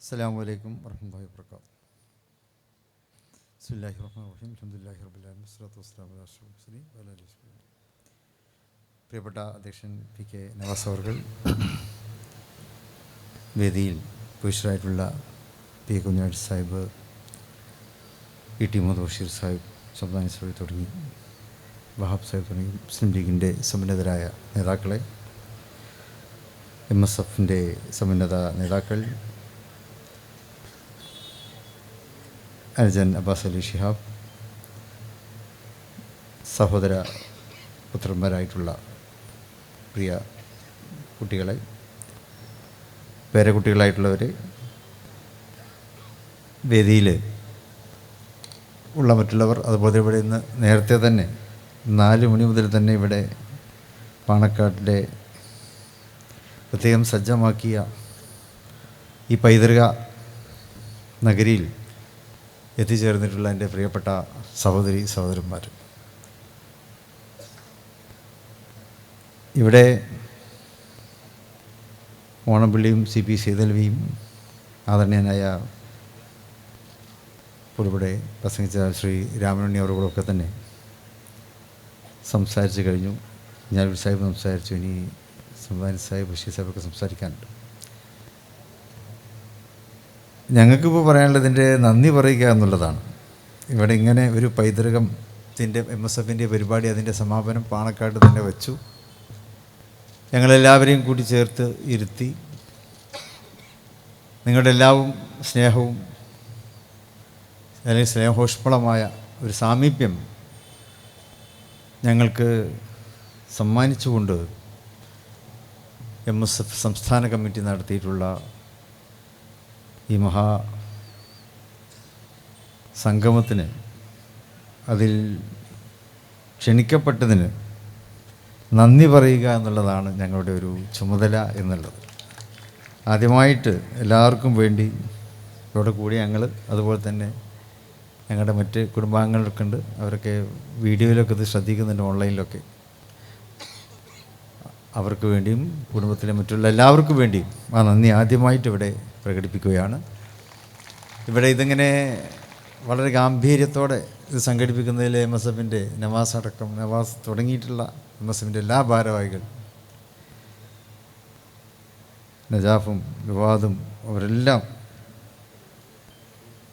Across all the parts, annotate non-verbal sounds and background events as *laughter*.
അസ്സാം വലൈക്കും വർഹമുല്ലാ ബിസ്മില്ലാഹി പ്രിയപ്പെട്ട അധ്യക്ഷൻ പി കെ നവാസ് അവർ വേദിയിൽ പുരുഷരായിട്ടുള്ള പി എ കുഞ്ഞാഴ് സാഹിബ് ഇ ടി മുഹമ്മദ് ബഷീർ സാഹിബ് സംസ്ഥാന സാഹിബ് തുടങ്ങി വഹാബ് സാഹിബ് തുടങ്ങി മുസ്ലിം ലീഗിന്റെ സമുന്നതരായ നേതാക്കളെ എം എസ് എഫിന്റെ സമുന്നത നേതാക്കൾ അനുജൻ അബ്ബാസ് അലി ഷിഹാബ് സഹോദര പുത്രന്മാരായിട്ടുള്ള പ്രിയ കുട്ടികളെ പേരക്കുട്ടികളായിട്ടുള്ളവർ വേദിയിൽ ഉള്ള മറ്റുള്ളവർ അതുപോലെ ഇവിടെ ഇന്ന് നേരത്തെ തന്നെ നാല് മണി മുതൽ തന്നെ ഇവിടെ പാണക്കാട്ടിലെ പ്രത്യേകം സജ്ജമാക്കിയ ഈ പൈതൃക നഗരിയിൽ എത്തിച്ചേർന്നിട്ടുള്ള എന്റെ പ്രിയപ്പെട്ട സഹോദരി സഹോദരന്മാർ. ഇവിടെ ഓണപ്പള്ളിയും സി പി സീതൽവിയും ആദരണീയനായ ഇവിടെ പ്രസംഗിച്ച ശ്രീ രാമനുണ്ണി അവരോടൊക്കെ തന്നെ സംസാരിച്ച് കഴിഞ്ഞു. ഞാൻ സാഹിബ് സംസാരിച്ചു ഇനി സംവാനി സാഹിബ് ബഷീർ സാഹിബൊക്കെ സംസാരിക്കാനുണ്ട്. ഞങ്ങൾക്കിപ്പോൾ പറയാനുള്ളതിന്റെ നന്ദി പറയുക എന്നുള്ളതാണ്. ഇവിടെ ഇങ്ങനെ ഒരു പൈതൃകത്തിന്റെ എം എസ് എഫിന്റെ പരിപാടി അതിന്റെ സമാപനം പാണക്കാട് തന്നെ വെച്ചു. ഞങ്ങളെല്ലാവരെയും കൂടി ചേർത്ത് ഇരുത്തി നിങ്ങളുടെ എല്ലാവും സ്നേഹവും അല്ലെങ്കിൽ സ്നേഹോഷ്മളമായ ഒരു സാമീപ്യം ഞങ്ങൾക്ക് സമ്മാനിച്ചുകൊണ്ട് എം എസ് എഫ് സംസ്ഥാന കമ്മിറ്റി നടത്തിയിട്ടുള്ള ഈ മഹാ സംഗമത്തിന് അതിൽ ക്ഷണിക്കപ്പെട്ടതിന് നന്ദി പറയുക എന്നുള്ളതാണ് ഞങ്ങളുടെ ഒരു ചുമതല എന്നുള്ളത്. ആദ്യമായിട്ട് എല്ലാവർക്കും വേണ്ടി ഇവിടെ കൂടി ഞങ്ങൾ അതുപോലെ തന്നെ ഞങ്ങളുടെ മറ്റ് കുടുംബാംഗങ്ങളൊക്കെ ഉണ്ട് അവരൊക്കെ വീഡിയോയിലൊക്കെ ഇത് ശ്രദ്ധിക്കുന്നുണ്ട് ഓൺലൈനിലൊക്കെ. അവർക്ക് വേണ്ടിയും കുടുംബത്തിലെ മറ്റുള്ള എല്ലാവർക്കും വേണ്ടിയും ആ നന്ദി ആദ്യമായിട്ട് ഇവിടെ പ്രകടിപ്പിക്കുകയാണ്. ഇവിടെ ഇതിങ്ങനെ വളരെ ഗാംഭീര്യത്തോടെ ഇത് സംഘടിപ്പിക്കുന്നതിൽ എം എസ് എഫിന്റെ നവാസ് അടക്കം നവാസ് തുടങ്ങിയിട്ടുള്ള എം എസ് എഫിന്റെ എല്ലാ ഭാരവാഹികൾ നജാഫും വിവാദും അവരെല്ലാം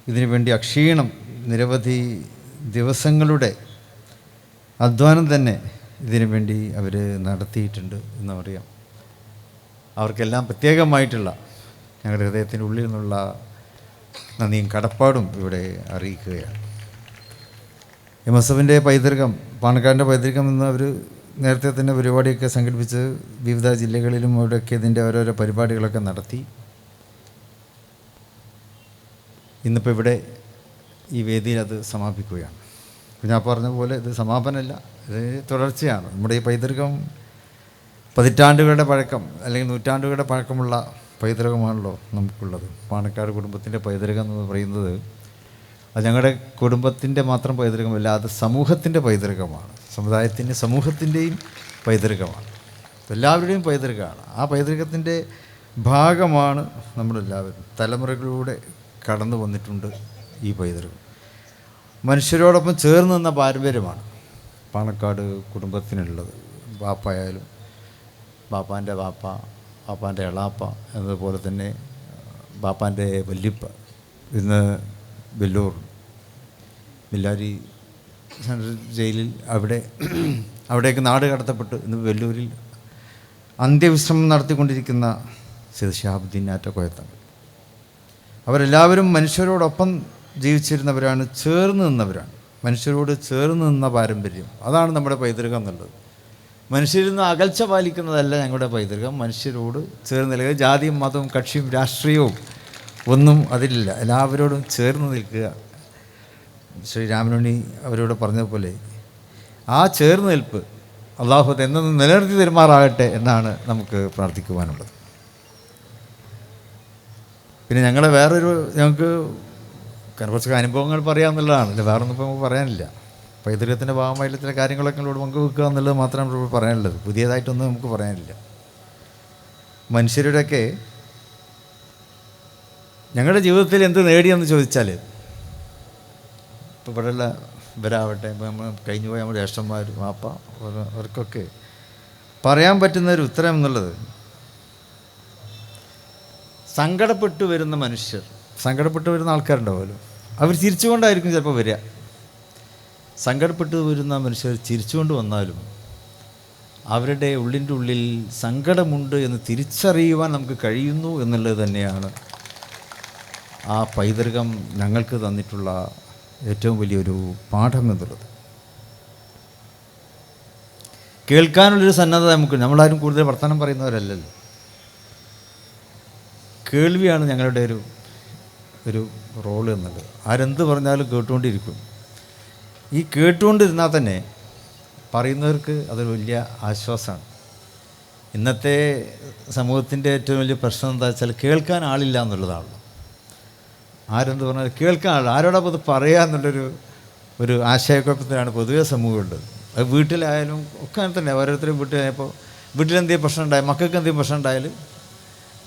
ഇതിനുവേണ്ടി അക്ഷീണം നിരവധി ദിവസങ്ങളുടെ അധ്വാനം തന്നെ ഇതിനുവേണ്ടി അവർ നടത്തിയിട്ടുണ്ട് എന്നറിയാം. അവർക്കെല്ലാം പ്രത്യേകമായിട്ടുള്ള ഞങ്ങളുടെ ഹൃദയത്തിന്റെ ഉള്ളിൽ നിന്നുള്ള നന്ദിയും കടപ്പാടും ഇവിടെ അറിയിക്കുകയാണ്. എം എസ് എഫിന്റെ പൈതൃകം പാണക്കാടിന്റെ പൈതൃകം എന്ന് അവർ നേരത്തെ തന്നെ പരിപാടിയൊക്കെ സംഘടിപ്പിച്ച് വിവിധ ജില്ലകളിലും അവിടെയൊക്കെ ഇതിന്റെ ഓരോരോ പരിപാടികളൊക്കെ നടത്തി. ഇന്നിപ്പോൾ ഇവിടെ ഈ വേദിയിൽ അത് സമാപിക്കുകയാണ്. ഞാൻ പറഞ്ഞ പോലെ ഇത് സമാപനമല്ല ഇത് തുടർച്ചയാണ്. നമ്മുടെ ഈ പൈതൃകം പതിറ്റാണ്ടുകളുടെ പഴക്കം അല്ലെങ്കിൽ നൂറ്റാണ്ടുകളുടെ പഴക്കമുള്ള പൈതൃകമാണല്ലോ നമുക്കുള്ളത്. പാണക്കാട് കുടുംബത്തിന്റെ പൈതൃകം എന്ന് പറയുന്നത് അത് ഞങ്ങളുടെ കുടുംബത്തിന്റെ മാത്രം പൈതൃകമല്ല അത് സമൂഹത്തിന്റെ പൈതൃകമാണ്. സമുദായത്തിന്റെ സമൂഹത്തിന്റെയും പൈതൃകമാണ്. എല്ലാവരുടെയും പൈതൃകമാണ്. ആ പൈതൃകത്തിന്റെ ഭാഗമാണ് നമ്മളെല്ലാവരും. തലമുറകളിലൂടെ കടന്നു വന്നിട്ടുണ്ട് ഈ പൈതൃകം. മനുഷ്യരോടൊപ്പം ചേർന്ന് നിന്ന പാരമ്പര്യമാണ് പാണക്കാട് കുടുംബത്തിനുള്ളത്. ബാപ്പായാലും ബാപ്പാന്റെ ബാപ്പ ബാപ്പാന്റെ എളാപ്പ എന്നതുപോലെ തന്നെ പാപ്പാന്റെ വല്യപ്പ ഇന്ന് വെല്ലൂർ ബില്ലാരി സെൻട്രൽ ജയിലിൽ അവിടെ അവിടേക്ക് നാട് കടത്തപ്പെട്ട് ഇന്ന് വെല്ലൂരിൽ അന്ത്യവിശ്രമം നടത്തിക്കൊണ്ടിരിക്കുന്ന ഷഹാബുദ്ദീൻ ആറ്റക്കോയത്തങ്ങൾ. അവരെല്ലാവരും മനുഷ്യരോടൊപ്പം ജീവിച്ചിരുന്നവരാണ് ചേർന്ന് നിന്നവരാണ്. മനുഷ്യരോട് ചേർന്ന് നിന്ന പാരമ്പര്യം. അതാണ് നമ്മുടെ പൈതൃകം എന്നുള്ളത്. മനുഷ്യരിൽ നിന്ന് അകൽച്ച പാലിക്കുന്നതല്ല ഞങ്ങളുടെ പൈതൃകം. മനുഷ്യരോട് ചേർന്ന് നിൽക്കുക. ജാതിയും മതവും കക്ഷിയും രാഷ്ട്രീയവും ഒന്നും അതിലില്ല. എല്ലാവരോടും ചേർന്ന് നിൽക്കുക. ശ്രീ രാമനുണ്ണി അവരോട് പറഞ്ഞതുപോലെ ആ ചേർന്ന് നിൽപ്പ് അള്ളാഹു എന്നും നിലനിർത്തി തരുമാറാകട്ടെ എന്നാണ് നമുക്ക് പ്രാർത്ഥിക്കുവാനുള്ളത്. പിന്നെ ഞങ്ങളെ വേറൊരു ഞങ്ങൾക്ക് കുറച്ചൊക്കെ കുറച്ച് അനുഭവങ്ങൾ പറയാമെന്നുള്ളതാണ്. വേറൊന്നും ഇപ്പോൾ നമുക്ക് പറയാനില്ല. പൈതൃകത്തിന്റെ ഭാഗമായിട്ടുള്ള ചില കാര്യങ്ങളൊക്കെ ഇവിടെ പങ്കുവെക്കുക എന്നുള്ളത് മാത്രമാണ് പറയാനുള്ളത്. പുതിയതായിട്ടൊന്നും നമുക്ക് പറയാനില്ല. മനുഷ്യരുടെയൊക്കെ ഞങ്ങളുടെ ജീവിതത്തിൽ എന്ത് നേടിയെന്ന് ചോദിച്ചാൽ ഇപ്പോൾ ഇവിടെയുള്ള ഇവരാവട്ടെ ഇപ്പോൾ നമ്മൾ കഴിഞ്ഞു പോയ നമ്മുടെ ജ്യേഷ്ഠന്മാർ മാപ്പ അവർക്കൊക്കെ പറയാൻ പറ്റുന്ന ഒരു ഉത്തരം എന്നുള്ളത് സങ്കടപ്പെട്ടു വരുന്ന മനുഷ്യർ സങ്കടപ്പെട്ടു വരുന്ന ആൾക്കാരുണ്ടാവുമല്ലോ. അവർ ചിരിച്ചുകൊണ്ടായിരിക്കും ചിലപ്പോൾ വരിക. സങ്കടപ്പെട്ടു വരുന്ന മനുഷ്യർ ചിരിച്ചുകൊണ്ട് വന്നാലും അവരുടെ ഉള്ളിന്റെ ഉള്ളിൽ സങ്കടമുണ്ട് എന്ന് തിരിച്ചറിയുവാൻ നമുക്ക് കഴിയുന്നു എന്നുള്ളത് തന്നെയാണ് ആ പൈതൃകം ഞങ്ങൾക്ക് തന്നിട്ടുള്ള ഏറ്റവും വലിയൊരു പാഠം എന്നുള്ളത്. കേൾക്കാനുള്ളൊരു സന്നദ്ധത നമുക്ക് നമ്മളാരും കൂടുതൽ വർത്തമാനം പറയുന്നവരല്ലല്ലോ. കേൾവിയാണ് ഞങ്ങളുടെ ഒരു ഒരു റോൾ എന്നുള്ളത്. ആരെന്ത് പറഞ്ഞാലും കേട്ടുകൊണ്ടിരിക്കും. ഈ കേട്ടുകൊണ്ടിരുന്നാൽ തന്നെ പറയുന്നവർക്ക് അതൊരു വലിയ ആശ്വാസമാണ്. ഇന്നത്തെ സമൂഹത്തിന്റെ ഏറ്റവും വലിയ പ്രശ്നം എന്താ വെച്ചാൽ കേൾക്കാൻ ആളില്ല എന്നുള്ളതാണല്ലോ. ആരെന്ത് പറഞ്ഞാൽ കേൾക്കാൻ ആൾ ആരോടൊപ്പം അത് പറയുക എന്നുള്ളൊരു ഒരു ആശയക്കുഴപ്പത്തിലാണ് പൊതുവേ സമൂഹമുള്ളത്. അത് വീട്ടിലായാലും ഒക്കെ അങ്ങനെ തന്നെ. ഓരോരുത്തരും വീട്ടിലായപ്പോൾ വീട്ടിലെന്തെങ്കിലും പ്രശ്നം ഉണ്ടായി മക്കൾക്ക് എന്തെങ്കിലും പ്രശ്നം ഉണ്ടായാലും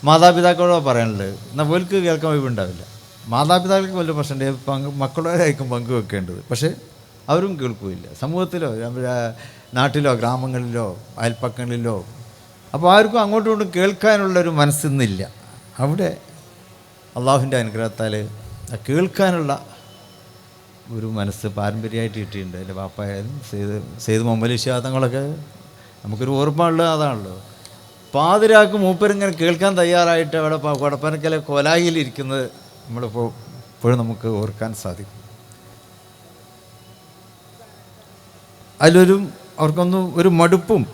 മാതാപിതാക്കളോ പറയാനുള്ളത്. എന്നാൽ ഓൽക്ക് കേൾക്കാൻ ഒഴിവുണ്ടാവില്ല. മാതാപിതാക്കൾക്ക് വലിയ പ്രശ്നമുണ്ട് പങ്ക് മക്കളോടായിരിക്കും പങ്കുവെക്കേണ്ടത് പക്ഷേ അവരും കേൾക്കുകയില്ല സമൂഹത്തിലോ നമ്മുടെ നാട്ടിലോ ഗ്രാമങ്ങളിലോ അയൽപ്പക്കങ്ങളിലോ അപ്പോൾ ആർക്കും അങ്ങോട്ടും ഇങ്ങോട്ടും കേൾക്കാനുള്ളൊരു മനസ്സിന്നില്ല. അവിടെ അള്ളാഹുവിന്റെ അനുഗ്രഹത്താൽ കേൾക്കാനുള്ള ഒരു മനസ്സ് പാരമ്പര്യമായിട്ട് കിട്ടിയിട്ടുണ്ട്. എന്റെ പാപ്പായാലും സെയ്ത് സെയ്ത് മൊമ്മലി വിശ്വാസങ്ങളൊക്കെ നമുക്കൊരു ഓർമ്മയുള്ള അതാണല്ലോ. പാതിരാക്ക് മൂപ്പരിങ്ങനെ കേൾക്കാൻ തയ്യാറായിട്ട് അവിടെ കൊടപ്പനക്കലെ കൊലായിൽ ഇരിക്കുന്നത് നമ്മളിപ്പോൾ ഇപ്പോഴും നമുക്ക് ഓർക്കാൻ സാധിക്കും. അതിലൊരു അവർക്കൊന്നും ഒരു മടുപ്പും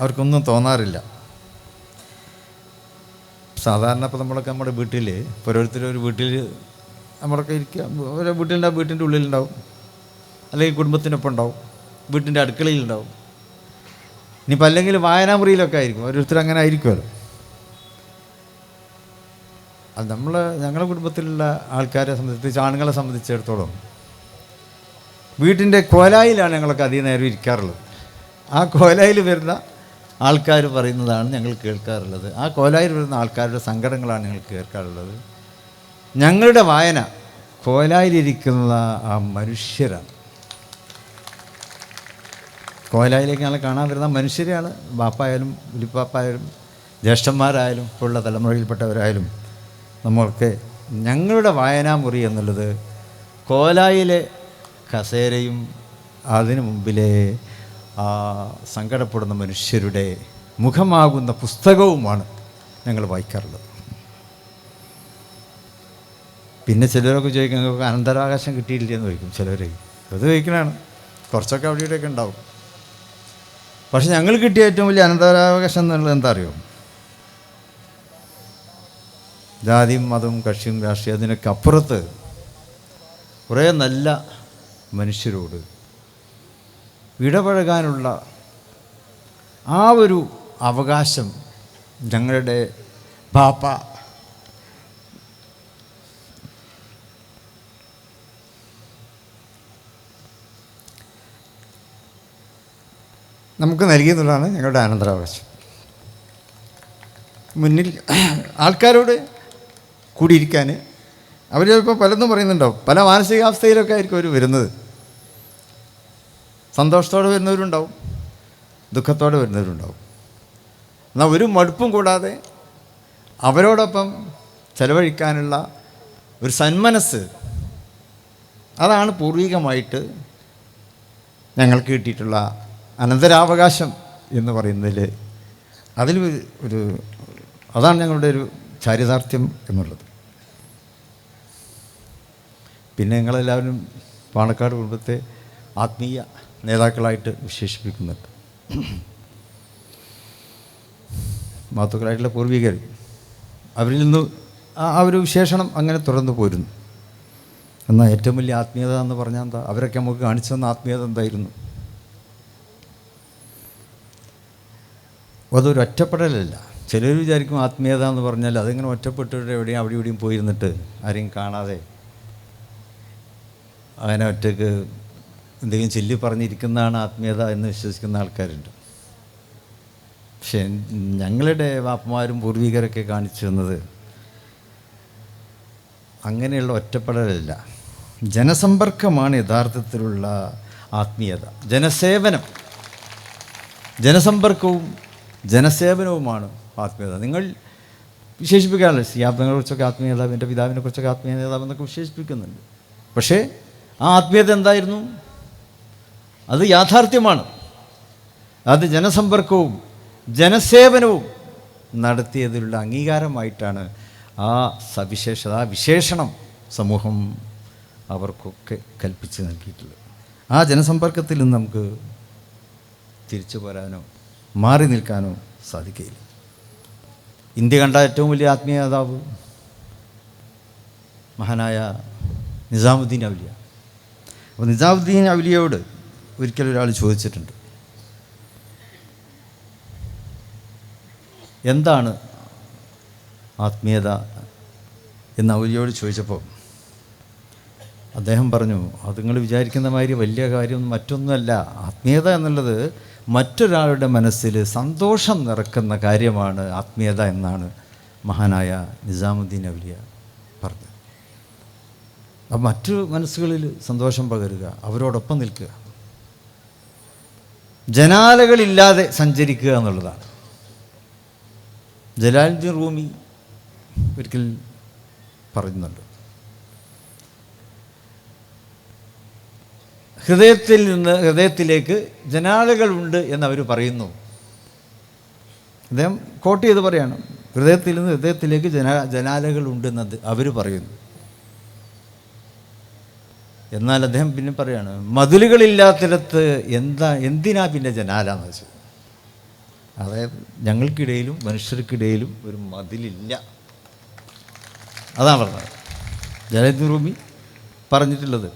അവർക്കൊന്നും തോന്നാറില്ല. സാധാരണ ഇപ്പോൾ നമ്മളൊക്കെ നമ്മുടെ വീട്ടിൽ ഓരോരുത്തരും ഒരു വീട്ടിൽ നമ്മളൊക്കെ ഇരിക്കുക. ഓരോ വീട്ടിലുണ്ടാവും വീട്ടിന്റെ ഉള്ളിലുണ്ടാവും. അല്ലെങ്കിൽ കുടുംബത്തിനൊപ്പം ഉണ്ടാവും. വീട്ടിന്റെ അടുക്കളയിലുണ്ടാവും. ഇനിയിപ്പോൾ അല്ലെങ്കിൽ വായനാമുറിയിലൊക്കെ ആയിരിക്കും. ഓരോരുത്തർ അങ്ങനെ ആയിരിക്കുമല്ലോ. അത് നമ്മൾ ഞങ്ങളുടെ കുടുംബത്തിലുള്ള ആൾക്കാരെ സംബന്ധിച്ച് ആണുങ്ങളെ സംബന്ധിച്ചിടത്തോളം വീട്ടിന്റെ കോലായിലാണ് ഞങ്ങളൊക്കെ അധികം നേരം ഇരിക്കാറുള്ളത്. ആ കോലായിൽ വരുന്ന ആൾക്കാർ പറയുന്നതാണ് ഞങ്ങൾ കേൾക്കാറുള്ളത്. ആ കോലായിൽ വരുന്ന ആൾക്കാരുടെ സങ്കടങ്ങളാണ് ഞങ്ങൾ കേൾക്കാറുള്ളത്. ഞങ്ങളുടെ വായന കോലായിലിരിക്കുന്ന ആ മനുഷ്യരാണ്. കോലായിലേക്ക് ഞങ്ങൾ കാണാൻ വരുന്ന മനുഷ്യരെയാണ്. ബാപ്പായാലും ഉലിപ്പാപ്പായാലും ജ്യേഷ്ഠന്മാരായാലും ഇപ്പോഴുള്ള തലമുറയിൽപ്പെട്ടവരായാലും നമ്മൾക്ക് ഞങ്ങളുടെ വായനാമുറി എന്നുള്ളത് കോലായിലെ കസേരയും അതിനു മുമ്പിലെ ആ സങ്കടപ്പെടുന്ന മനുഷ്യരുടെ മുഖമാകുന്ന പുസ്തകവുമാണ് ഞങ്ങൾ വായിക്കാറുള്ളത്. പിന്നെ ചിലരൊക്കെ ചോദിക്കും ഞങ്ങൾക്ക് അനന്തരാകാശം കിട്ടിയില്ലേ എന്ന് ചോദിക്കും ചിലർ അത് ചോദിക്കണതാണ് കുറച്ചൊക്കെ അവിടെ ഇവിടെയൊക്കെ ഉണ്ടാവും. പക്ഷെ ഞങ്ങൾ കിട്ടിയ ഏറ്റവും വലിയ അനന്തരാവകാശം എന്നുള്ളത് എന്താ അറിയോ? ജാതിയും മതവും കക്ഷിയും രാഷ്ട്രീയം അതിനൊക്കെ അപ്പുറത്ത് കുറേ നല്ല മനുഷ്യരോട് ഇടപഴകാനുള്ള ആ ഒരു അവകാശം ഞങ്ങളുടെ ബാപ്പ നമുക്ക് നൽകിയെന്നുള്ളതാണ് ഞങ്ങളുടെ ആനന്ദരാവകാശം മുന്നിൽ ആൾക്കാരോട് കൂടിയിരിക്കാൻ അവർ ചിലപ്പോൾ പലതും പറയുന്നുണ്ടോ? പല മാനസികാവസ്ഥയിലൊക്കെ ആയിരിക്കും അവർ വരുന്നത്. സന്തോഷത്തോടെ വരുന്നവരുണ്ടാവും. ദുഃഖത്തോടെ വരുന്നവരുണ്ടാവും. എന്നാൽ ഒരു മടുപ്പും കൂടാതെ അവരോടൊപ്പം ചെലവഴിക്കാനുള്ള ഒരു സന്മനസ് അതാണ് പൂർവികമായിട്ട് ഞങ്ങൾക്ക് കിട്ടിയിട്ടുള്ള അനന്തരാവകാശം എന്ന് പറയുന്നതിൽ അതിൽ ഒരു- അതാണ് ഞങ്ങളുടെ ഒരു ചാരിതാർത്ഥ്യം എന്നുള്ളത്. പിന്നെ ഞങ്ങളെല്ലാവരും പാണക്കാട് കുടുംബത്തെ ആത്മീയ നേതാക്കളായിട്ട് വിശേഷിപ്പിക്കുന്നുണ്ട് മാത്തുക്കളായിട്ടുള്ള പൂർവികർ. അവരിൽ നിന്ന് ആ ഒരു വിശേഷണം അങ്ങനെ തുടർന്നു പോരുന്നു. എന്നാൽ ഏറ്റവും വലിയ ആത്മീയത എന്ന് പറഞ്ഞാൽ എന്താ? അവരൊക്കെ നമുക്ക് കാണിച്ചു തന്ന ആത്മീയത എന്തായിരുന്നു? അതൊരു ഒറ്റപ്പെടലല്ല. ചിലർ വിചാരിക്കും ആത്മീയത എന്ന് പറഞ്ഞാൽ അതിങ്ങനെ ഒറ്റപ്പെട്ടിട്ട് എവിടെയും അവിടെ ഇവിടെയും പോയിരുന്നിട്ട് ആരെയും കാണാതെ അങ്ങനെ ഒറ്റയ്ക്ക് എന്തെങ്കിലും ചൊല്ലി പറഞ്ഞിരിക്കുന്നതാണ് ആത്മീയത എന്ന് വിശ്വസിക്കുന്ന ആൾക്കാരുണ്ട്. പക്ഷേ ഞങ്ങളുടെ വാപ്പമാരും പൂർവികരൊക്കെ കാണിച്ചു തന്നത് അങ്ങനെയുള്ള ഒറ്റപ്പെടലല്ല. ജനസമ്പർക്കമാണ് യഥാർത്ഥത്തിലുള്ള ആത്മീയത. ജനസേവനം. ജനസമ്പർക്കവും ജനസേവനവുമാണ് ആത്മീയത. നിങ്ങൾ വിശേഷിപ്പിക്കാറില്ല? സിയാബ്ദങ്ങളെ കുറിച്ചൊക്കെ ആത്മീയ നേതാവ് എന്റെ പിതാവിനെ കുറിച്ചൊക്കെ ആത്മീയ നേതാവ് എന്നൊക്കെ വിശേഷിപ്പിക്കുന്നുണ്ട്. പക്ഷേ ആ ആത്മീയത എന്തായിരുന്നു? അത് യാഥാർത്ഥ്യമാണ്. അത് ജനസമ്പർക്കവും ജനസേവനവും നടത്തിയതിലുള്ള അംഗീകാരമായിട്ടാണ് ആ സവിശേഷത ആ വിശേഷണം സമൂഹം അവർക്കൊക്കെ കൽപ്പിച്ച് നൽകിയിട്ടുള്ളത്. ആ ജനസമ്പർക്കത്തിൽ നിന്ന് നമുക്ക് തിരിച്ചു പോരാനോ മാറി നിൽക്കാനോ സാധിക്കില്ല ഇന്ത്യ കണ്ട ഏറ്റവും വലിയ ആത്മീയ നേതാവ് മഹാനായ നിസാമുദ്ദീൻ ഔലിയ. അപ്പോൾ നിസാമുദ്ദീൻ ഒരിക്കലും ഒരാൾ ചോദിച്ചിട്ടുണ്ട്. എന്താണ് ആത്മീയത എന്ന് ഔലിയോട് ചോദിച്ചപ്പോൾ അദ്ദേഹം പറഞ്ഞു അത് നിങ്ങൾ വിചാരിക്കുന്ന മാതിരി വലിയ കാര്യം മറ്റൊന്നുമല്ല. ആത്മീയത എന്നുള്ളത് മറ്റൊരാളുടെ മനസ്സിൽ സന്തോഷം നിറക്കുന്ന കാര്യമാണ് ആത്മീയത എന്നാണ് മഹാനായ നിസാമുദ്ദീൻ പറഞ്ഞത് അപ്പം മറ്റു മനസ്സുകളിൽ സന്തോഷം പകരുക അവരോടൊപ്പം നിൽക്കുക. ജനാലകളില്ലാതെ സഞ്ചരിക്കുക എന്നുള്ളതാണ്. ജലാലുദ്ദീൻ റൂമി ഒരിക്കൽ പറയുന്നുണ്ട്. ഹൃദയത്തിൽ നിന്ന് ഹൃദയത്തിലേക്ക് ജനാലകളുണ്ട് എന്ന് അവർ പറയുന്നു. അദ്ദേഹം കോട്ട് ചെയ്ത് പറയാണ് ഹൃദയത്തിൽ നിന്ന് ഹൃദയത്തിലേക്ക് ജന ജനാലകളുണ്ടെന്ന് അവർ പറയുന്നു. എന്നാൽ അദ്ദേഹം പിന്നെ പറയാണ് മതിലുകളില്ലാത്തിടത്ത് എന്താ എന്തിനാ പിന്നെ ജനാലാന്ന് വെച്ചത്? അതായത് ഞങ്ങൾക്കിടയിലും മനുഷ്യർക്കിടയിലും ഒരു മതിലില്ല. അതാണ് പറഞ്ഞത്. ജലദ്ദീൻ റൂമി പറഞ്ഞിട്ടുള്ളത്.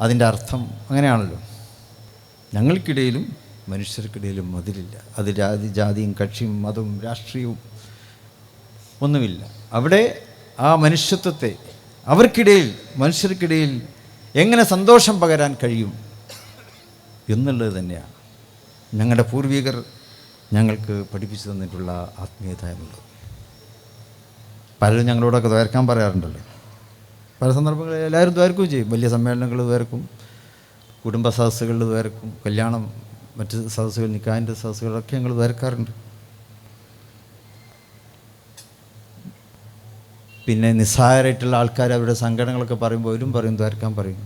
അതിന്റെ അർത്ഥം അങ്ങനെയാണല്ലോ. ഞങ്ങൾക്കിടയിലും മനുഷ്യർക്കിടയിലും മതിലില്ല. അത് ജാതി ജാതിയും കക്ഷിയും മതവും രാഷ്ട്രീയവും ഒന്നുമില്ല. അവിടെ ആ മനുഷ്യത്വത്തെ അവർക്കിടയിൽ മനുഷ്യർക്കിടയിൽ എങ്ങനെ സന്തോഷം പകരാൻ കഴിയും എന്നുള്ളത് തന്നെയാണ്. ഞങ്ങളുടെ പൂർവികർ ഞങ്ങൾക്ക് പഠിപ്പിച്ചു തന്നിട്ടുള്ള ആത്മീയത എന്നുള്ളത് പലരും ഞങ്ങളോടൊക്കെ ദ്വയർക്കാൻ പറയാറുണ്ടല്ലോ. പല സന്ദർഭങ്ങളിൽ എല്ലാവരും ദ്വയർക്കുകയും ചെയ്യും. വലിയ സമ്മേളനങ്ങൾ ദ്വയർക്കും കുടുംബ സദസ്സുകളിൽ ദ്വയർക്കും കല്യാണം മറ്റ് സദസ്സുകൾ നിക്കാന്റെ സദസ്സുകളൊക്കെ ഞങ്ങൾ ദ്വയർക്കാറുണ്ട് പിന്നെ നിസ്സഹായരായിട്ടുള്ള ആൾക്കാർ അവരുടെ സങ്കടങ്ങളൊക്കെ പറയുമ്പോൾ അവരും പറയും ദ്വയർക്കാൻ പറയും.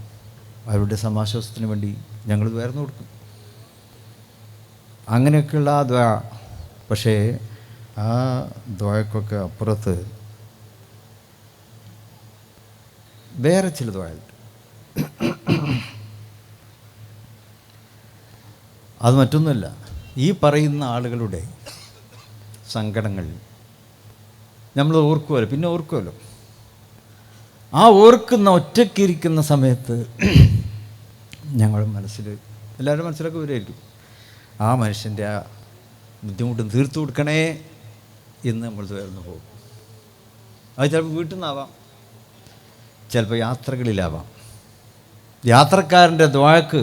അവരുടെ സമാശ്വാസത്തിന് വേണ്ടി ഞങ്ങൾ വേർന്നു കൊടുക്കും. അങ്ങനെയൊക്കെയുള്ള ആ ദ്വ. പക്ഷേ ആ ദ്വയക്കൊക്കെ അപ്പുറത്ത് വേറെ ചില ദ്വയുണ്ട് അത് മറ്റൊന്നുമല്ല. ഈ പറയുന്ന ആളുകളുടെ സങ്കടങ്ങൾ നമ്മൾ ഓർക്കുമല്ലോ പിന്നെ ഓർക്കുമല്ലോ ആ ഓർക്കുന്ന ഒറ്റക്കിരിക്കുന്ന സമയത്ത് *clears throat* ഞങ്ങളുടെ മനസ്സിൽ എല്ലാവരുടെ മനസ്സിലൊക്കെ വരുമായിരിക്കും ആ മനുഷ്യന്റെ ആ ബുദ്ധിമുട്ടും തീർത്തു കൊടുക്കണേ എന്ന് നമ്മൾ തുയർന്നു പോകും. അത് ചിലപ്പോൾ വീട്ടിൽ നിന്നാവാം ചിലപ്പോൾ യാത്രകളിലാവാം. യാത്രക്കാരന്റെ ദ്വാഴക്ക്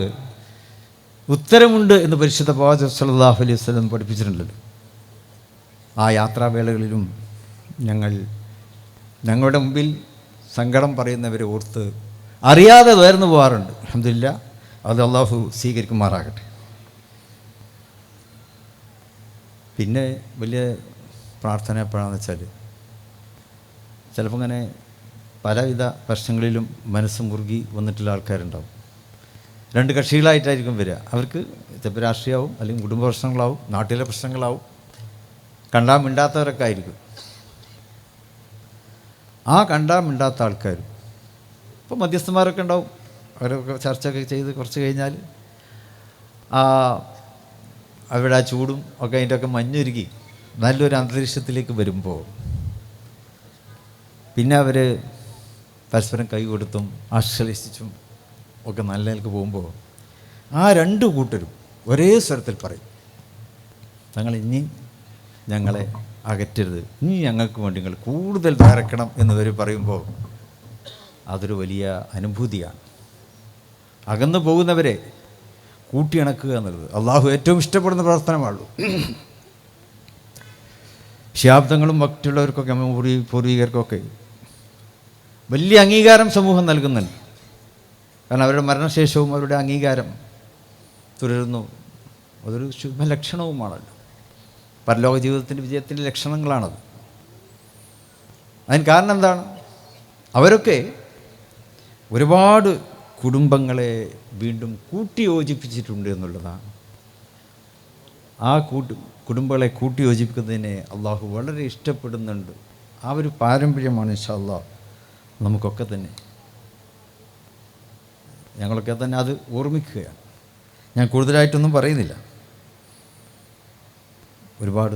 ഉത്തരമുണ്ട് എന്ന് പരിശുദ്ധ പ്രവാചക സല്ലല്ലാഹു അലൈഹി വസല്ലം പഠിപ്പിച്ചിട്ടുണ്ടല്ലോ. ആ യാത്രാവേളകളിലും ഞങ്ങൾ ഞങ്ങളുടെ മുമ്പിൽ സങ്കടം പറയുന്നവരെ ഓർത്ത് അറിയാതെ ഉയർന്നു പോകാറുണ്ട് അഹമ്മദില്ല അത് അള്ളാഹു സ്വീകരിക്കുമാറാകട്ടെ. പിന്നെ വലിയ പ്രാർത്ഥന എപ്പോഴാണെന്ന് വെച്ചാൽ ചിലപ്പോൾ ഇങ്ങനെ പലവിധ പ്രശ്നങ്ങളിലും മനസ്സ് മുറുകി വന്നിട്ടുള്ള ആൾക്കാരുണ്ടാവും. രണ്ട് കക്ഷികളായിട്ടായിരിക്കും വരിക. അവർക്ക് ചിലപ്പോൾ രാഷ്ട്രീയമാവും അല്ലെങ്കിൽ കുടുംബ പ്രശ്നങ്ങളാവും നാട്ടിലെ പ്രശ്നങ്ങളാവും. കണ്ടാൽ മിണ്ടാത്തവരൊക്കെ ആയിരിക്കും. ആ കണ്ടാൽ മിണ്ടാത്ത ആൾക്കാർ. ഇപ്പോൾ മധ്യസ്ഥന്മാരൊക്കെ ഉണ്ടാവും. അവരൊക്കെ ചർച്ചയൊക്കെ ചെയ്ത് കുറച്ച് കഴിഞ്ഞാൽ ആ അവിടെ ആ ചൂടും ഒക്കെ അതിന്റെ ഒക്കെ മഞ്ഞൊരുക്കി നല്ലൊരു അന്തരീക്ഷത്തിലേക്ക് വരുമ്പോൾ പിന്നെ അവർ പരസ്പരം കൈ കൊടുത്തും ആശ്ലേഷിച്ചും ഒക്കെ നല്ല നിലയ്ക്ക് പോകുമ്പോൾ ആ രണ്ട് കൂട്ടരും ഒരേ സ്വരത്തിൽ പറയും ഞങ്ങൾ ഇനി ഞങ്ങളെ അകറ്റരുത്. നീ ഞങ്ങൾക്ക് വേണ്ടി നിങ്ങൾ കൂടുതൽ ധാരക്കണം എന്നവർ പറയുമ്പോൾ അതൊരു വലിയ അനുഭൂതിയാണ്. അകന്നു പോകുന്നവരെ കൂട്ടിയിണക്കുക എന്നുള്ളത് അള്ളാഹു ഏറ്റവും ഇഷ്ടപ്പെടുന്ന പ്രവർത്തനമാണുള്ളൂ ശാബ്ദങ്ങളും മറ്റുള്ളവർക്കൊക്കെ പൂർവീ പൂർവികർക്കൊക്കെ വലിയ അംഗീകാരം സമൂഹം നൽകുന്നുണ്ട്. കാരണം അവരുടെ മരണശേഷവും അവരുടെ അംഗീകാരം തുടരുന്നു. അതൊരു ശുഭലക്ഷണവുമാണല്ലോ പരലോക ജീവിതത്തിന്റെ വിജയത്തിന്റെ ലക്ഷണങ്ങളാണത്. അതിന് കാരണം എന്താണ്? അവരൊക്കെ ഒരുപാട് കുടുംബങ്ങളെ വീണ്ടും കൂട്ടിയോജിപ്പിച്ചിട്ടുണ്ട് എന്നുള്ളതാണ്. ആ കൂട്ട് കുടുംബങ്ങളെ കൂട്ടിയോജിപ്പിക്കുന്നതിനെ അള്ളാഹു വളരെ ഇഷ്ടപ്പെടുന്നുണ്ട്. ആ ഒരു പാരമ്പര്യമാണ് ഇൻഷാ അള്ളാഹ് നമുക്കൊക്കെ തന്നെ. ഞങ്ങളൊക്കെ തന്നെ അത് ഓർമ്മിക്കുകയാണ്. ഞാൻ കൂടുതലായിട്ടൊന്നും പറയുന്നില്ല. ഒരുപാട്.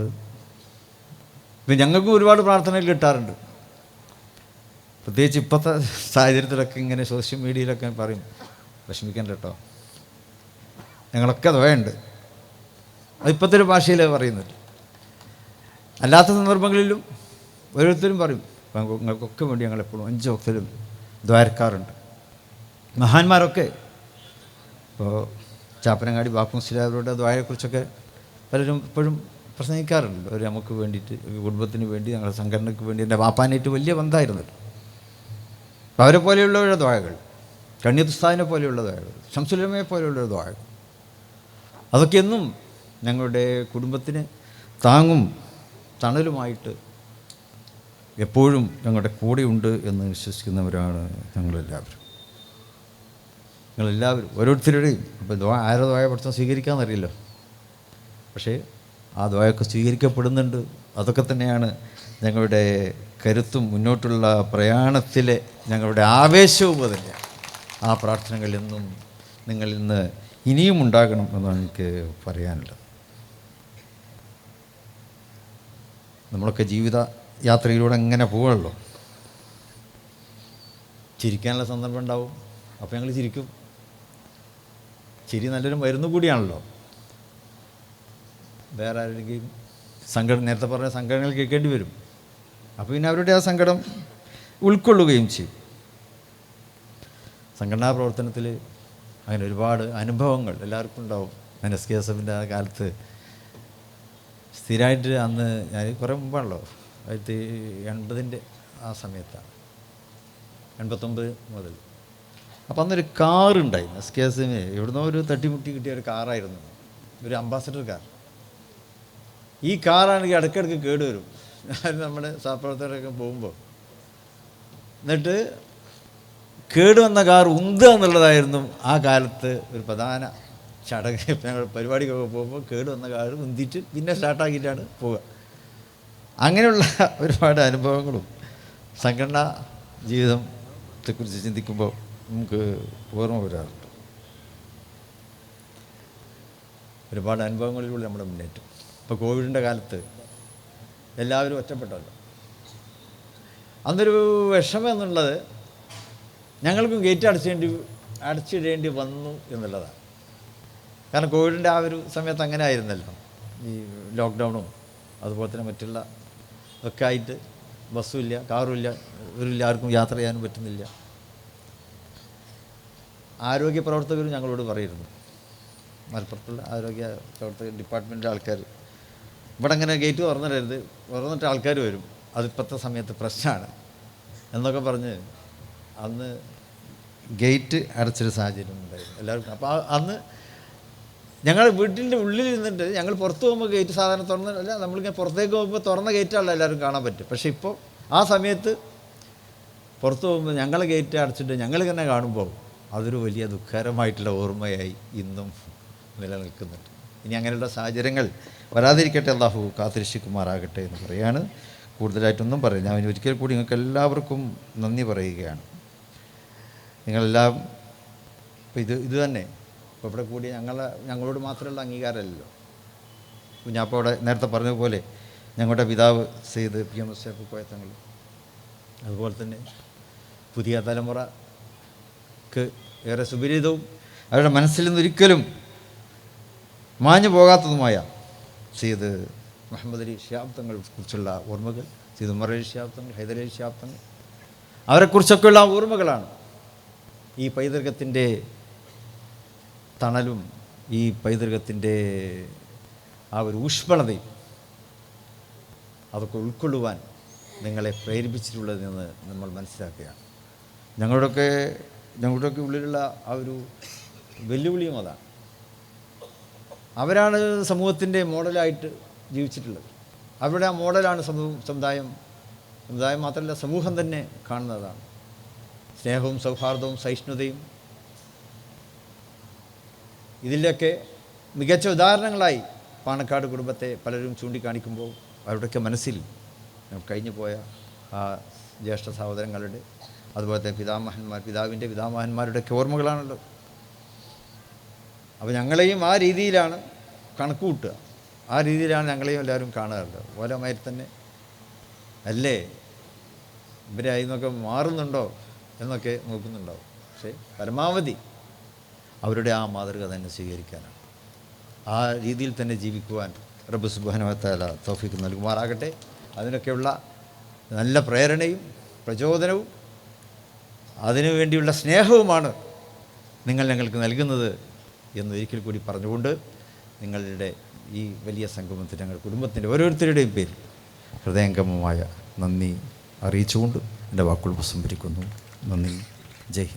ഇത് ഞങ്ങൾക്കും ഒരുപാട് പ്രാർത്ഥനകൾ കിട്ടാറുണ്ട്. പ്രത്യേകിച്ച് ഇപ്പോഴത്തെ സാഹചര്യത്തിലൊക്കെ ഇങ്ങനെ സോഷ്യൽ മീഡിയയിലൊക്കെ പറയും. വിഷമിക്കണ്ട കേട്ടോ. ഞങ്ങളൊക്കെ ദ്വയുണ്ട് അത് ഇപ്പോഴത്തെ ഒരു ഭാഷയിൽ പറയുന്നുണ്ട് അല്ലാത്ത സന്ദർഭങ്ങളിലും ഓരോരുത്തരും പറയും. ഞങ്ങൾക്കൊക്കെ വേണ്ടി ഞങ്ങൾ എപ്പോഴും അഞ്ച് ഭക്തരും ദ്വാരക്കാറുണ്ട്. മഹാന്മാരൊക്കെ ഇപ്പോൾ ചാപ്പനങ്ങാടി ബാപ്പുസിലാവരുടെ ദ്വാരയെക്കുറിച്ചൊക്കെ പലരും ഇപ്പോഴും പ്രസംഗിക്കാറുണ്ട് അവർ നമുക്ക് വേണ്ടിയിട്ട് കുടുംബത്തിന് വേണ്ടി ഞങ്ങളുടെ സംഘടനയ്ക്ക് വേണ്ടി എന്റെ വാപ്പാനായിട്ട് വലിയ ബന്ധമായിരുന്നു. അവരെ പോലെയുള്ളവരുടെ ദ്വായകൾ കണ്യത്തുസ്താദിനെ പോലെയുള്ള ദ്വായകൾ ശംസുലമയെ പോലെയുള്ള ദ്വായകൾ അതൊക്കെ എന്നും ഞങ്ങളുടെ കുടുംബത്തിന് താങ്ങും തണലുമായിട്ട് എപ്പോഴും ഞങ്ങളുടെ കൂടെയുണ്ട് എന്ന് വിശ്വസിക്കുന്നവരാണ് ഞങ്ങളെല്ലാവരും. നിങ്ങളെല്ലാവരും ഓരോരുത്തരുടെയും. ഇപ്പോൾ ആരോ ദ്വായ പഠിത്തം സ്വീകരിക്കാമെന്നറിയില്ല. പക്ഷേ ആ ദ്വായൊക്കെ സ്വീകരിക്കപ്പെടുന്നുണ്ട്. അതൊക്കെ തന്നെയാണ് ഞങ്ങളുടെ കരുത്തും മുന്നോട്ടുള്ള പ്രയാണത്തിലെ ഞങ്ങളുടെ ആവേശവും അതല്ല. ആ പ്രാർത്ഥനകൾ എന്നും നിങ്ങളിൽ നിന്ന് ഇനിയും ഉണ്ടാകണം എന്നാണ് എനിക്ക് പറയാനുള്ളത്. നമ്മളൊക്കെ ജീവിത യാത്രയിലൂടെ എങ്ങനെ പോവുള്ളൂ ചിരിക്കാനുള്ള സന്ദർഭം ഉണ്ടാവും. അപ്പോൾ ഞങ്ങൾ ചിരിക്കും. ചിരി നല്ലൊരു മരുന്ന് കൂടിയാണല്ലോ. വേറെ ആരെങ്കിലും സങ്കടം നേരത്തെ പറഞ്ഞ സങ്കടങ്ങൾ കേൾക്കേണ്ടി വരും. അപ്പോൾ പിന്നെ അവരുടെ ആ സങ്കടം ഉൾക്കൊള്ളുകയും ചെയ്യും. സംഘടനാ പ്രവർത്തനത്തിൽ അങ്ങനെ ഒരുപാട് അനുഭവങ്ങൾ എല്ലാവർക്കും ഉണ്ടാവും. ഞാൻ എസ് കെ എസ് എഫിന്റെ ആ കാലത്ത് സ്ഥിരമായിട്ട് അന്ന് ഞാൻ കുറേ മുമ്പാണല്ലോ ആയിരത്തി എൺപതിന്റെ ആ സമയത്താണ് എൺപത്തൊമ്പത് മുതൽ. അപ്പോൾ അന്നൊരു കാറുണ്ടായിരുന്നു എസ് കെ എസ് എഫിന്. എവിടുന്നോ ഒരു തട്ടിമുട്ടി കിട്ടിയ ഒരു കാറായിരുന്നു. ഒരു അംബാസഡർ കാർ. ഈ കാറാണെങ്കിൽ ഇടയ്ക്കിടയ്ക്ക് കേടുവരും. നമ്മുടെ സഹപ്രവർത്തകരൊക്കെ പോകുമ്പോൾ എന്നിട്ട് കേടുവന്ന കാർ ഉന്തുക എന്നുള്ളതായിരുന്നു ആ കാലത്ത് ഒരു പ്രധാന ചടങ്ങ്. ഞങ്ങൾ പരിപാടിക്കൊക്കെ പോകുമ്പോൾ കേടുവന്ന കാർ ഉന്തിയിട്ട് പിന്നെ സ്റ്റാർട്ടാക്കിയിട്ടാണ് പോവുക. അങ്ങനെയുള്ള ഒരുപാട് അനുഭവങ്ങളും സംഘടനാ ജീവിതത്തെക്കുറിച്ച് ചിന്തിക്കുമ്പോൾ നമുക്ക് ഓർമ്മ വരാറുണ്ട്. ഒരുപാട് അനുഭവങ്ങളിലൂടെ നമ്മുടെ മുന്നേറ്റം. ഇപ്പോൾ കോവിഡിന്റെ കാലത്ത് എല്ലാവരും ഒറ്റപ്പെട്ടല്ലോ. അന്നൊരു വിഷമം എന്നുള്ളത് ഞങ്ങൾക്കും ഗേറ്റ് അടച്ചേണ്ടി അടച്ചിടേണ്ടി വന്നു എന്നുള്ളതാണ്. കാരണം കോവിഡിന്റെ ആ ഒരു സമയത്ത് അങ്ങനെ ആയിരുന്നല്ലോ ഈ ലോക്ക്ഡൗണും അതുപോലെ തന്നെ മറ്റുള്ള ഒക്കെ ആയിട്ട് ബസ്സും ഇല്ല കാറും ഇല്ല ഒരു ആർക്കും യാത്ര ചെയ്യാനും പറ്റുന്നില്ല. ആരോഗ്യ പ്രവർത്തകരും ഞങ്ങളോട് പറയുന്നു. മലപ്പുറത്തുള്ള ആരോഗ്യ പ്രവർത്തക ഡിപ്പാർട്ട്മെന്റിലെ ആൾക്കാർ ഇവിടെ അങ്ങനെ ഗേറ്റ് തുറന്നിടരുത്? തുറന്നിട്ട് ആൾക്കാർ വരും. അതിപ്പോഴത്തെ സമയത്ത് പ്രശ്നമാണ്. എന്നൊക്കെ പറഞ്ഞ് അന്ന് ഗേറ്റ് അടച്ചൊരു സാഹചര്യം ഉണ്ടായിരുന്നു. എല്ലാവർക്കും. അപ്പോൾ അന്ന് ഞങ്ങൾ വീട്ടിന്റെ ഉള്ളിൽ നിന്നിട്ട് ഞങ്ങൾ പുറത്ത് പോകുമ്പോൾ ഗേറ്റ് സാധാരണ തുറന്ന അല്ല നമ്മളിങ്ങനെ പുറത്തേക്ക് പോകുമ്പോൾ തുറന്ന ഗേറ്റാണല്ലോ എല്ലാവരും കാണാൻ പറ്റും. പക്ഷേ ഇപ്പോൾ ആ സമയത്ത് പുറത്ത് പോകുമ്പോൾ ഞങ്ങൾ ഗേറ്റ് അടച്ചിട്ട് ഞങ്ങൾ തന്നെ കാണുമ്പോൾ അതൊരു വലിയ ദുഃഖകരമായിട്ടുള്ള ഓർമ്മയായി ഇന്നും നിലനിൽക്കുന്നുണ്ട്. ഇനി അങ്ങനെയുള്ള സാഹചര്യങ്ങൾ വരാതിരിക്കട്ടെ അള്ളാഹു കാത്തിരക്ഷിക്കുമാറാകട്ടെ എന്ന് പറയാണ്. കൂടുതലായിട്ടൊന്നും പറയും ഞാൻ ഒരിക്കൽ കൂടി നിങ്ങൾക്ക് എല്ലാവർക്കും നന്ദി പറയുകയാണ്. നിങ്ങളെല്ലാം ഇത് ഇത് തന്നെ. ഇപ്പോൾ ഇവിടെ കൂടി ഞങ്ങളെ ഞങ്ങളോട് മാത്രമുള്ള ഞാൻ കുഞ്ഞാപ്പോൾ അവിടെ നേരത്തെ പറഞ്ഞതുപോലെ ഞങ്ങളുടെ പിതാവ് Sayed P M S F Koyathangal അതുപോലെ തന്നെ പുതിയ തലമുറയ്ക്ക് ഏറെ സുപരിതവും അവരുടെ മനസ്സിൽ നിന്ന് ഒരിക്കലും മാഞ്ഞു പോകാത്തതുമായ സെയ്ത് മുഹമ്മദ് അലി ശാബ്ദങ്ങളെ കുറിച്ചുള്ള ഓർമ്മകൾ സീത് ഉമർ അലി ശാബ്ദങ്ങൾ ഹൈദർ അലി ഷിയാബ്ദങ്ങൾ അവരെക്കുറിച്ചൊക്കെയുള്ള ഓർമ്മകളാണ്. ഈ പൈതൃകത്തിന്റെ തണലും ഈ പൈതൃകത്തിന്റെ ആ ഒരു ഊഷ്മളതയും അതൊക്കെ ഉൾക്കൊള്ളുവാൻ നിങ്ങളെ പ്രേരിപ്പിച്ചിട്ടുള്ളതെന്ന് നമ്മൾ മനസ്സിലാക്കുകയാണ്. ഞങ്ങളുടെയൊക്കെ ഞങ്ങളുടെയൊക്കെ ഉള്ളിലുള്ള ആ ഒരു വെല്ലുവിളിയും അതാണ്. അവരാണ് സമൂഹത്തിന്റെ മോഡലായിട്ട് ജീവിച്ചിട്ടുള്ളത്. അവരുടെ ആ മോഡലാണ് സമൂഹം സമുദായം. സമുദായം മാത്രമല്ല സമൂഹം തന്നെ കാണുന്നതാണ്. സ്നേഹവും സൗഹാർദ്ദവും സഹിഷ്ണുതയും. ഇതിന്റെയൊക്കെ മികച്ച ഉദാഹരണങ്ങളായി പാണക്കാട് കുടുംബത്തെ പലരും ചൂണ്ടിക്കാണിക്കുമ്പോൾ അവരുടെയൊക്കെ മനസ്സിൽ കഴിഞ്ഞു പോയ ആ ജ്യേഷ്ഠ സഹോദരങ്ങളുടെ അതുപോലത്തെ പിതാമഹന്മാർ പിതാവിന്റെ പിതാമഹന്മാരുടെയൊക്കെ ഓർമ്മകളാണല്ലോ അപ്പോൾ ഞങ്ങളെയും ആ രീതിയിലാണ് കണക്ക് കൂട്ടുക ആ രീതിയിലാണ് ഞങ്ങളെയും എല്ലാവരും കാണാറുള്ളത്. ഓരോ മാതിരി തന്നെ അല്ലേ? ഇവരെ അതിൽ നിന്നൊക്കെ മാറുന്നുണ്ടോ എന്നൊക്കെ നോക്കുന്നുണ്ടാവും. പക്ഷേ പരമാവധി അവരുടെ ആ മാതൃക തന്നെ സ്വീകരിക്കാനാണ്. ആ രീതിയിൽ തന്നെ ജീവിക്കുവാൻ റബ്ബ് സുബാനവത്താല തോഫിക്ക് നൽകുമാറാകട്ടെ. അതിനൊക്കെയുള്ള നല്ല പ്രേരണയും പ്രചോദനവും അതിനു വേണ്ടിയുള്ള സ്നേഹവുമാണ് നിങ്ങൾ ഞങ്ങൾക്ക് നൽകുന്നത്. എന്ന് ഒരിക്കൽ കൂടി പറഞ്ഞുകൊണ്ട് നിങ്ങളുടെ ഈ വലിയ സംഗമത്തിന് ഞങ്ങൾ കുടുംബത്തിന്റെ ഓരോരുത്തരുടെയും പേരിൽ ഹൃദയംഗമമായ നന്ദി അറിയിച്ചുകൊണ്ട് എന്റെ വാക്കുകൾ ഉപസംഹരിക്കുന്നു നന്ദി. ജയ്